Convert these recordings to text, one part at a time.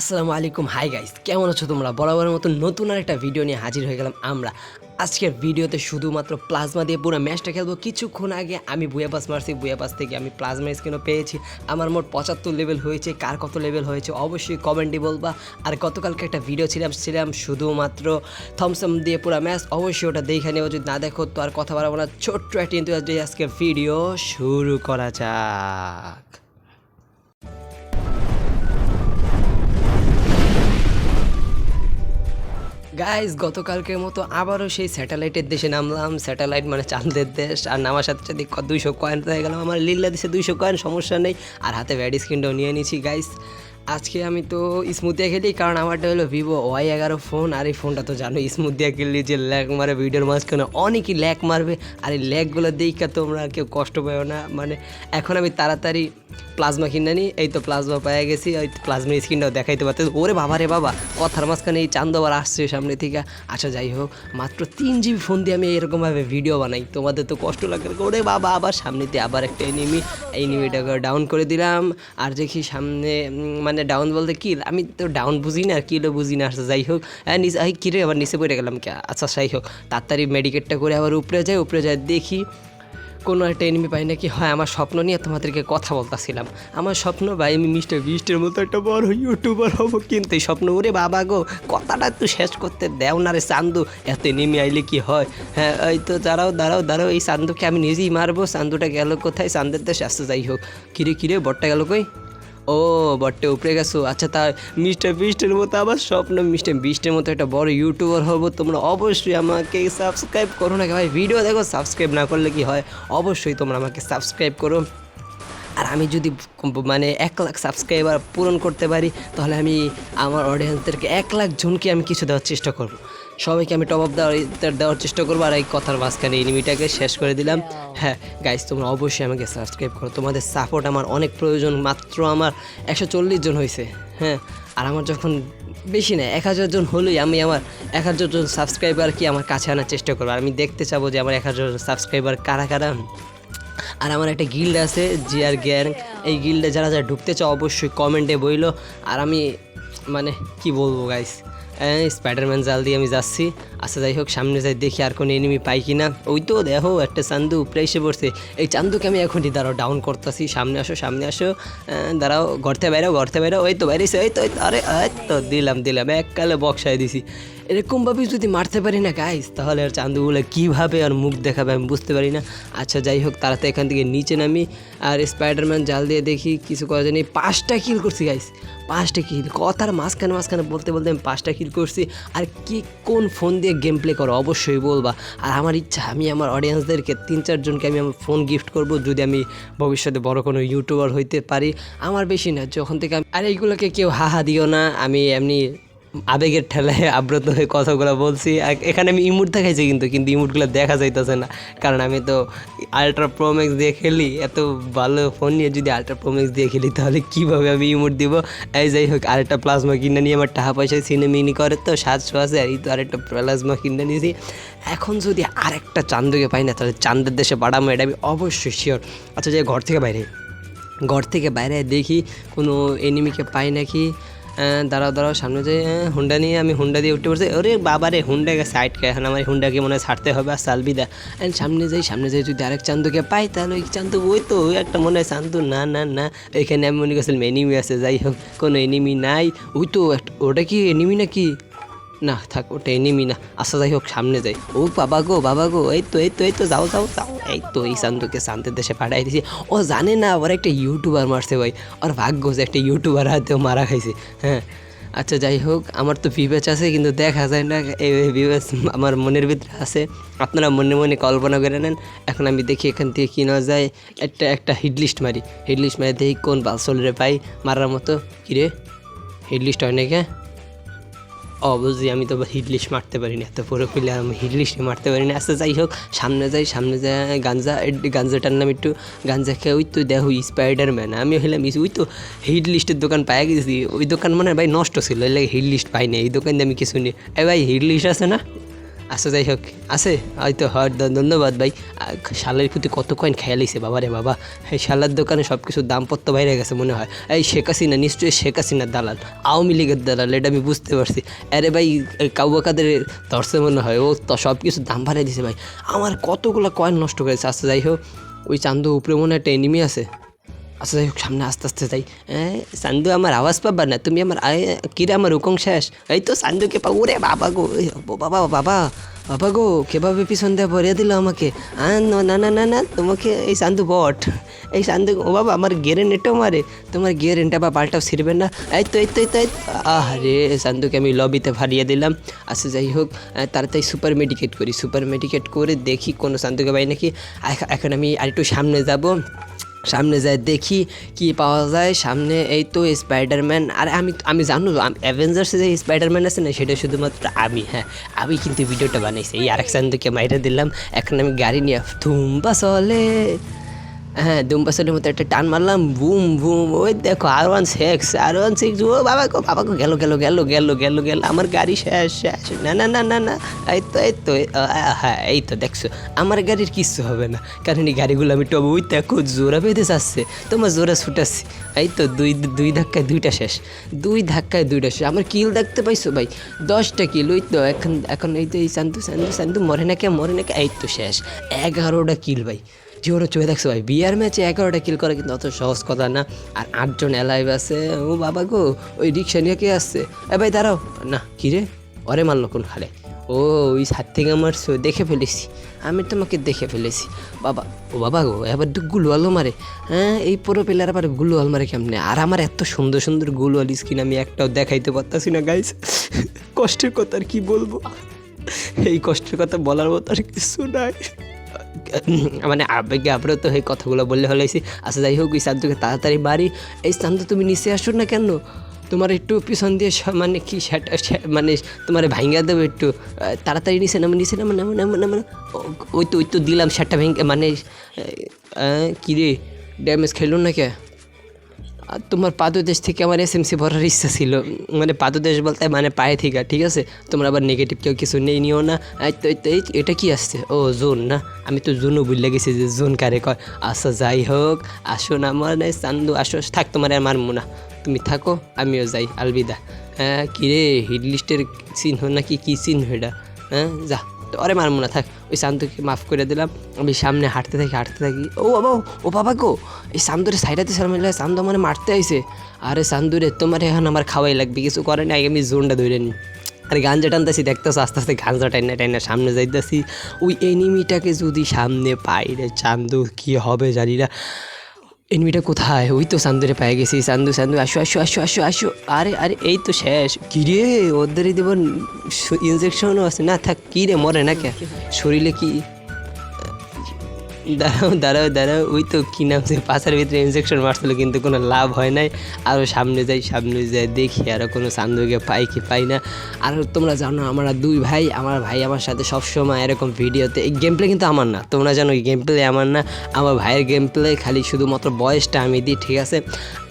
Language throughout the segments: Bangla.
আসসালামু আলাইকুম। হাই গাইস কেমন আছো তোমরা? বরাবরের মতো নতুন আর একটা ভিডিও নিয়ে হাজির হয়ে গেলাম আমরা। আজকের ভিডিওতে শুধুমাত্র প্লাজমা দিয়ে পুরো ম্যাচটা খেলব। কিছুক্ষণ আগে আমি বুয়া পাস মারছি। বুয়া পাস থেকে আমি প্লাজমা স্কিনও পেয়েছি। আমার মোট পঁচাত্তর লেভেল হয়েছে। কার কত লেভেল হয়েছে? অবশ্যই কমেন্টে বলবা। আর গতকালকে একটা ভিডিও ছিলাম ছিলাম শুধুমাত্র থমসম দিয়ে পুরো ম্যাচ অবশ্যই ওটা দেখে নেব যদি না দেখো, তো আর কথা না। ছোট্ট একটা কিন্তু আজকে ভিডিও শুরু করা যাক। গাইজ গতকালকের মতো আবারও সেই স্যাটেলাইটের দেশে নামলাম। স্যাটেলাইট মানে চাঁদের দেশ। আর নামার সাথে সাথে দুইশো কয়েন হয়ে গেলাম। আমার লীলা দেশে দুইশো কয়েন সমস্যা নেই। আর হাতে ব্যাড স্ক্রিনটাও নিয়ে নিয়েছি গাইজ আজকে আমি তো স্মুথ দিয়ে খেলি কারণ আমারটা হলো ভিভো ওয়াই এগারো ফোন আর এই ফোনটা তো জানো স্মুথ দিয়ে খেললি যে ল্যাক মারে ভিডিওর মাঝখানে অনেকই ল্যাক মারবে আর এই ল্যাকগুলো দেখে তোমরা কেউ কষ্ট পাও না। মানে এখন আমি তাড়াতাড়ি প্লাজমা কিনে নিই এই তো প্লাজমা পেয়ে গেছি ওই প্লাজমার স্ক্রিনটাও দেখাইতে পারতে ওরে বাবা রে বাবা কথার মাঝখানে এই চান্দ আবার আসছে সামনে থেকে। আচ্ছা যাই হোক মাত্র তিন জিবি ফোন দিয়ে আমি এরকমভাবে ভিডিও বানাই তোমাদের তো কষ্ট লাগে ওরে বাবা আবার সামনেতে আবার একটা এনিমি এনিমিটাকে ডাউন করে দিলাম আর দেখি সামনে উম, মানে ডাউন বলতে কি, আমি তো ডাউন বুঝি না আর কিলো বুঝি না আচ্ছা যাই হোক। হ্যাঁ নিচে এই কিরে, আবার নিচে পড়ে গেলাম কে? আচ্ছা যাই হোক। তাড়াতাড়ি মেডিকেটটা করে আবার উপরে যাই উপরে যাই দেখি কোনো একটা এনিমি পাই নাকি। হয় আমার স্বপ্ন নিয়ে তোমাদেরকে কথা বলতেছিলাম। আমার স্বপ্ন, ভাই, আমি মিস্টার বিস্টের মতো একটা বড় ইউটিউবার হব কিন্তু এই স্বপ্ন, ওরে বাবা গো, কথাটা একটু শেষ করতে দেও না রে চান্দু। এত নেমে আইলে কি হয়? হ্যাঁ এই তো দাঁড়াও দাঁড়াও দাঁড়াও, এই চান্দুকে আমি নিজেই মারবো। চান্দুটা গেল কোথায়? চান্দের দেশে আসতে যাই হোক। কিরে কিরে বটটা গেল কই? ও বট্টে উপরে গেছো। আচ্ছা তা মিস্টার বিস্টের মতো আবার স্বপ্ন। মিস্টার বিস্টের মতো একটা বড় ইউটিউবার হব, তোমরা অবশ্যই আমাকে সাবস্ক্রাইব করো না। ভাই, ভিডিও দেখো, সাবস্ক্রাইব না করলে কি হয়? অবশ্যই তোমরা আমাকে সাবস্ক্রাইব করো। আর আমি যদি মানে এক লাখ সাবস্ক্রাইবার পূরণ করতে পারি, তাহলে আমি আমার অডিয়েন্সদেরকে এক লাখ জনকে আমি কিছু দেওয়ার চেষ্টা করব। সবাইকে আমি টপ আপ দেওয়ার দেওয়ার চেষ্টা করব। আর এই কথার মাঝখানে এনিমিটাকে শেষ করে দিলাম। হ্যাঁ গাইজ তোমরা অবশ্যই আমাকে সাবস্ক্রাইব করো। তোমাদের সাপোর্ট আমার অনেক প্রয়োজন। মাত্র আমার একশো চল্লিশ জন হয়েছে হ্যাঁ আর আমার যখন বেশি না এক হাজার জন হলেই আমি আমার এক হাজার জন সাবস্ক্রাইবার কি আমার কাছে আনার চেষ্টা করব। আর আমি দেখতে চাবো যে আমার এক হাজার জন সাবস্ক্রাইবার কারা কারা। আর আমার একটা গিল্ড আছে জিআর গ্যাং এই গিল্ডে যারা যারা ঢুকতে চাও অবশ্যই কমেন্টে বইলো। আর আমি মানে কি বলব গাইস স্পাইডারম্যান জাল দিয়ে আমি যাচ্ছি। আচ্ছা যাই হোক, সামনে যাই, দেখি আর কোনো এনিমি পাই কি না ওই তো, দেখো, একটা চান্দু উপরে এসে পড়ছে। এই চান্দুকে আমি এখনই দাঁড়াও ডাউন করতেছি। সামনে আসো সামনে আসো। দাঁড়াও, ঘরতে বাইরেও ঘরতে বাইরেও ওই তো বাইরেছে ওই তো আরে তো, দিলাম দিলাম। এককালে বক্সায় দিছি। এরকমভাবে যদি মারতে পারি না গাইস তাহলে আর চান্দুগুলো কীভাবে আর মুখ দেখাবে আমি বুঝতে পারি না। আচ্ছা যাই হোক তারা তো এখান থেকে নিচে নামি। আর স্পাইডারম্যান জাল দিয়ে দেখি, কিছু করা জানি পাঁচটা কিল করছি গাইস পাঁচটা কিল কথার মাঝখানে মাঝখানে বলতে বলতে আমি পাঁচটা কিল করছি। আর কি কোন ফোন দিয়ে গেম প্লে করো, অবশ্যই বলবা। আর আমার ইচ্ছা, আমি আমার অডিয়েন্সদেরকে তিন চারজনকে আমি আমার ফোন গিফট করব, যদি আমি ভবিষ্যতে বড় কোনো ইউটিউবার হইতে পারি। আমার বেশি না, যখন থেকে আমি আর এইগুলোকে কেউ হাহা দিও না, আমি এমনি আবেগের ঠেলায় আব্রত হয়ে কথাগুলো বলছি। এখানে আমি ইমুট দেখাইছি কিন্তু কিন্তু ইমুটগুলো দেখা যাইতেছে না। কারণ আমি তো আলট্রা প্রোম্যাক্স দিয়ে খেলি, এত ভালো ফোন নিয়ে যদি আলট্রা প্রোম্যাক্স দিয়ে খেলি, তাহলে কীভাবে আমি ইমুট দিব? এই যাই হোক, আরেকটা প্লাজমা কিনে নিয়ে আমার টাকা পয়সা সিনেমিনি করে তো সাতশো আছে, আর এই তো আরেকটা প্লাজমা কিনে নিয়েছি। এখন যদি আরেকটা চান্দকে পাই না, তাহলে চান্দের দেশে পাঠাবো, এটা আমি অবশ্যই শিওর আচ্ছা যে ঘর থেকে বাইরে। ঘর থেকে বাইরে দেখি, কোনো এনিমিকে পাই নাকি? দাঁড়াও দাঁড়াও, সামনে যে হুন্ডা নিয়ে আমি হুন্ডা দিয়ে উঠতে পড়ছি ওরে বাবা রে হুন্ডা গেছে সাইডকে এখন আমার হুন্ডাকে মনে হয় ছাড়তে হবে, আর সালবিদা। অ্যান্ড সামনে যাই সামনে যাই, যদি আরেক চান্দুকে পাই, তাহলে ওই চান্দু ওই তো, ওই একটা মনে হয় চান্দু। না না না, এখানে আমি মনে করছিলাম এনিমি আছে, যাই হোক, কোনো এনিমি নাই। ওই তো ওটা কি এনিমি নাকি? না, থাক ওটা এনিমি না আচ্ছা যাই হোক, সামনে যাই। ও বাবা গো বাবা গো, এই তো এই তো এই তো, যাও যাও যাও। এই তো, এই শান্তকে শান্তের দেশে পাঠাই দিছি। ও জানে না, ওর একটা ইউটিউবার মারছে ভাই। ওর ভাগ্য যে একটা ইউটিউবার হাতেও মারা খাইছে। হ্যাঁ। আচ্ছা যাই হোক, আমার তো ভিভেচ আছে, কিন্তু দেখা যায় না। এই ভিভেচ আমার মনের ভিতরে আছে। আপনারা মনে মনে কল্পনা করে নেন। এখন আমি দেখি এখান থেকে কি না যায়। একটা একটা হিডলিস্ট মারি। হিট লিস্ট মারি, দেখি কোন বালসলরে পাই মারার মতো। কিরে হিট লিস্ট হয় নাকি বুঝি আমি তো হিডলিশ মারতে পারি না, এত পুরো প্লেয়ার আমি হিডলিশ মারতে পারি না। আচ্ছা যাই হোক, সামনে যাই সামনে যাই, গাঞ্জা গাঞ্জাটার নাম একটু গাঞ্জা খেয়ে ওই তো দেখো স্পাইডার ম্যান আমি ইস- ওই তো হিট লিস্টের দোকান পাই গেছি, ওই দোকান মানে ভাই নষ্ট ছিল পাইনি হিট লিস্ট পাই না এই দোকান দিয়ে আমি কিছু নিই এ ভাই, হিট লিস্ট আছে না? আচ্ছা যাই হোক। আছে, হয়তো হয় ধন্যবাদ ভাই। শালার প্রতি কত কয়েন খেয়াল হয়েছে বাবা রে বাবা। এই শালার দোকানে সব কিছুর দামপত্র বাইরে গেছে মনে হয়। এই শেখ হাসিনা, নিশ্চয়ই শেখ হাসিনার দালাল। আওয়ামী লীগের দালাল, এটা আমি বুঝতে পারছি। আরে ভাই কাউয়া কাদের ধরছে মনে হয়। ও তো সব কিছুর দাম বাড়াই দিছে ভাই। আমার কতগুলো কয়েন নষ্ট করেছে। আচ্ছা যাই হোক, ওই চান্দু উপরে মনে একটা এনিমি আছে। আচ্ছা যাই হোক সামনে আস্তে আস্তে যাই। হ্যাঁ সান্দু আমার আওয়াজ পাবা না? তুমি আমার কিরে আমার হুকুম শেষ? এই তো সান্দুকে পাবো। রে বাবা গো বাবা বাবা বাবা গো, কেভাবে পিছন দিয়ে ভরিয়ে দিল আমাকে? না না না না তোমাকে এই সান্দু বট। এই সান্দু, ও বাবা, আমার গেরেন এটাও মারে। তোমার গেরেনটা বা পাল্টাও ছিড়বে না। এই তো এই তো, এই আহ রে সান্দুকে আমি লবিতে ভারিয়ে দিলাম। আচ্ছা যাই হোক তাড়াতাড়ি সুপার মেডিকেট করি। সুপার মেডিকেট করে দেখি কোনো সান্দুকে পাই নাকি। এখন আমি আরেকটু সামনে যাব। সামনে যাই দেখি কি পাওয়া যায়। সামনে এই তো স্পাইডারম্যান আর আমি আমি জানো অ্যাভেঞ্জার্সে যে স্পাইডারম্যান আছে না, সেটা শুধুমাত্র আমি হ্যাঁ আমি কিন্তু ভিডিওটা বানাইছি। এই আরেক সান্দুকে মাইরে দিলাম। এখন আমি গাড়ি নিয়ে ধুম্বা চলে। হ্যাঁ দুম্বাসের মতো একটা টান মারলাম, বুম বুম, ওই দেখো আর ওয়ান সিক্স আর ওয়ান সিক্স ও বাবা গো বাবা গো গেল গেল গেল গেল গেল গেল, আমার গাড়ি শেষ শেষ, না না না না না, এই তো এই তো হ্যাঁ এই তো, দেখছ, আমার গাড়ির কিচ্ছু হবে না, কারণ এই গাড়িগুলো আমি টব, ওই দেখো জোরা বেঁধে যাচ্ছে, তোমার জোরা ছুটাচ্ছি, এই তো, দুই দুই ধাক্কায় দুইটা শেষ, দুই ধাক্কায় দুইটা শেষ, আমার কিল দেখতে পাইছো ভাই, দশটা কিল, ওই তো, এখন এখন এই তো, এই সান্দু সান্দু সান্দু মরে না কে, মরে না কে, এই তো শেষ, এগারোটা কিল ভাই জিওরো চোখে দেখছ ভাই। বিয়ার ম্যাচে এগারোটা কিল করা কিন্তু অত সহজ কথা না। আর আটজন অ্যালাইভ আছে। ও বাবা গো, ওই রিক্সা নিয়ে কে আসছে? এ ভাই দাঁড়াও। না, কী রে? অরে মারলো কোন খালে ও, ওই সাত থেকে আমার দেখে ফেলেছি। আমি তোমাকে দেখে ফেলেছি। বাবা, ও বাবা গো এবার তো গুলওয়ালও মারে। হ্যাঁ এই পুরো প্লেয়ার আবার গুলওয়াল মারে কেমনে? আর আমার এত সুন্দর সুন্দর গুলওয়াল স্কিন আমি একটাও দেখাইতে পারতাছি না গাইস কষ্টের কথা আর কি বলব? এই কষ্টের কথা বলার মতো আর কিছু নাই। মানে আবেগে আবারও হয়ে কথাগুলো বললে হলে আচ্ছা যাই হোক, ওই চান্দুকে তাড়াতাড়ি বাড়ি এই স্থান তো তুমি নিচে আসো না কেন? তোমার একটু পিছন দিয়ে মানে কি মানে তোমার ভাঙ্গা দেবে একটু। তাড়াতাড়ি নিচে নামে নিচে নামে নামে নামে নামে ওই তো ওই তো দিলাম সেটা ভেঙে মানে কী রে, ড্যামেজ খেলো না কে? তোমার পাদদেশ থেকে আমার এসএমসি ভরার ইচ্ছা ছিল। মানে পাদদেশ বলতে মানে পায়ে থেকে, ঠিক আছে? তোমরা আবার নেগেটিভ কেউ কিছু নেই, নিও না। এটা কি আসছে? ও, জোন না। আমি তো জোনও বুঝলে গেছি যে জোন কারে কয়। আচ্ছা যাই হোক, আসো না মানে চান্দু, আসো, থাক, তোমার আর মারমু না। তুমি থাকো, আমিও যাই, আলবিদা। হ্যাঁ কিরে, হিট লিস্টের চিহ্ন নাকি কী চিহ্ন এটা? হ্যাঁ যা তো আরে মারমু না, থাক। ওই শান্তকে মাফ করে দিলাম। আমি সামনে হাঁটতে থাকি হাঁটতে থাকি। ও বাবা ও বাবা গো, এই শান্তরে সাইডাতে সামনে শান্ত মানে মারতে আইসে আরে শান্তরে তোমার এখন আমার খাওয়াই লাগবে, কিছু করে না আমি জোনটা ধরে নিই আর গাঞ্জা টানতেছি, দেখতেছো, আস্তে আস্তে গাঞ্জা টাইনা টাইনা সামনে যাইতেছি। ওই এনিমিটাকে যদি সামনে পাই রে চান্দু কী হবে জানি না। এনিমিটা কোথায়? ওই তো সান্দুরে পেয়ে গেছি। সান্দু সান্দু, আসো আসো আসো আসো আসো। আরে আরে, এই তো শেষ। কি রে? ওদের দেব ইনজেকশনও আছে। না, থাক, কি রে, মরে না কে? শরীরে কি দাঁড়াও দাঁড়াও দাঁড়াও। ওই তো কী নাম সে পাশার ভিতরে ইনজেকশন মারছিল, কিন্তু কোনো লাভ হয় নাই। আরও সামনে যাই সামনে যাই, দেখি আরও কোনো সান্দুকে পাই কি পাই না। আর তোমরা জানো, আমরা দুই ভাই, আমার ভাই আমার সাথে সবসময় এরকম ভিডিওতে, এই গেম প্লে কিন্তু আমার না। তোমরা জানো, এই গেম প্লে আমার না। আমার ভাইয়ের গেম প্লে খালি শুধুমাত্র বয়সটা আমি দিই, ঠিক আছে?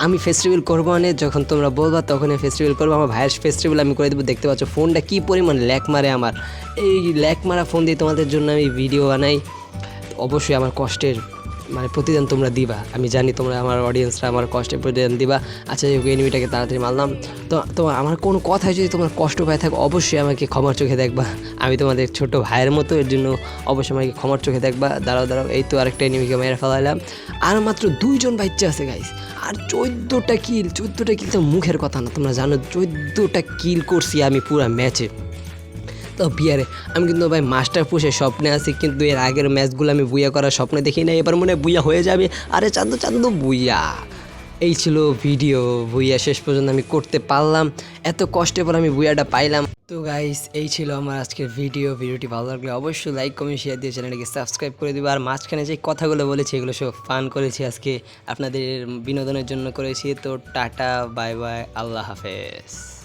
আমি ফেস্টিভ্যাল করব মানে যখন তোমরা বলবা তখন ফেস্টিভ্যাল করব। আমার ভাইয়ের ফেস্টিভ্যাল আমি করে দেবো। দেখতে পাচ্ছ, ফোনটা কী পরিমাণ ল্যাক মারে আমার। এই ল্যাক মারা ফোন দিয়ে তোমাদের জন্য আমি ভিডিও বানাই। অবশ্যই আমার কষ্টের মানে প্রতিদান তোমরা দিবা। আমি জানি তোমরা আমার অডিয়েন্সরা আমার কষ্টের প্রতিদান দিবা। আচ্ছা এই এনিমিটাকে তাড়াতাড়ি মারলাম। তো তো আমার কোনো কথায় যদি তোমার কষ্ট পায় থাকে, অবশ্যই আমাকে ক্ষমার চোখে দেখবা। আমি তোমাদের ছোট ভাইয়ের মতো, এর জন্য অবশ্যই আমাকে ক্ষমার চোখে দেখবা। দাঁড়াও দাঁড়াও, এই তো আরেকটা এনিমিকে মেরে ফেলাইলাম। আর মাত্র দুইজন বাচ্চা আছে গাইস আর চোদ্দোটা কিল চোদ্দোটা কিল তো মুখের কথা না। তোমরা জানো, চোদ্দোটা কিল করছি আমি পুরো ম্যাচে তো বিয়ারে, আমি কিন্তু ভাই মাস্টার পুষে স্বপ্নে আছি, কিন্তু এর আগের ম্যাচগুলো আমি বুইয়া করার স্বপ্নে দেখি না এবার মনে বুইয়া হয়ে যাবে। আরে চান্দু চান্দু বুইয়া। এই ছিল ভিডিও, বুইয়া শেষ পর্যন্ত আমি করতে পারলাম। এত কষ্টের পর আমি বুইয়াটা পাইলাম। তো গাইস এই ছিল আমার আজকের ভিডিও। ভিডিওটি ভালো লাগলে অবশ্যই লাইক কমেন্ট শেয়ার দিয়ে চ্যানেলটিকে সাবস্ক্রাইব করে দিবে। আর মাঝখানে যে কথাগুলো বলেছি, এগুলো সব ফান করেছি আজকে। আপনাদের বিনোদনের জন্য করেছি। তো টাটা বাই বাই আল্লাহ হাফেজ।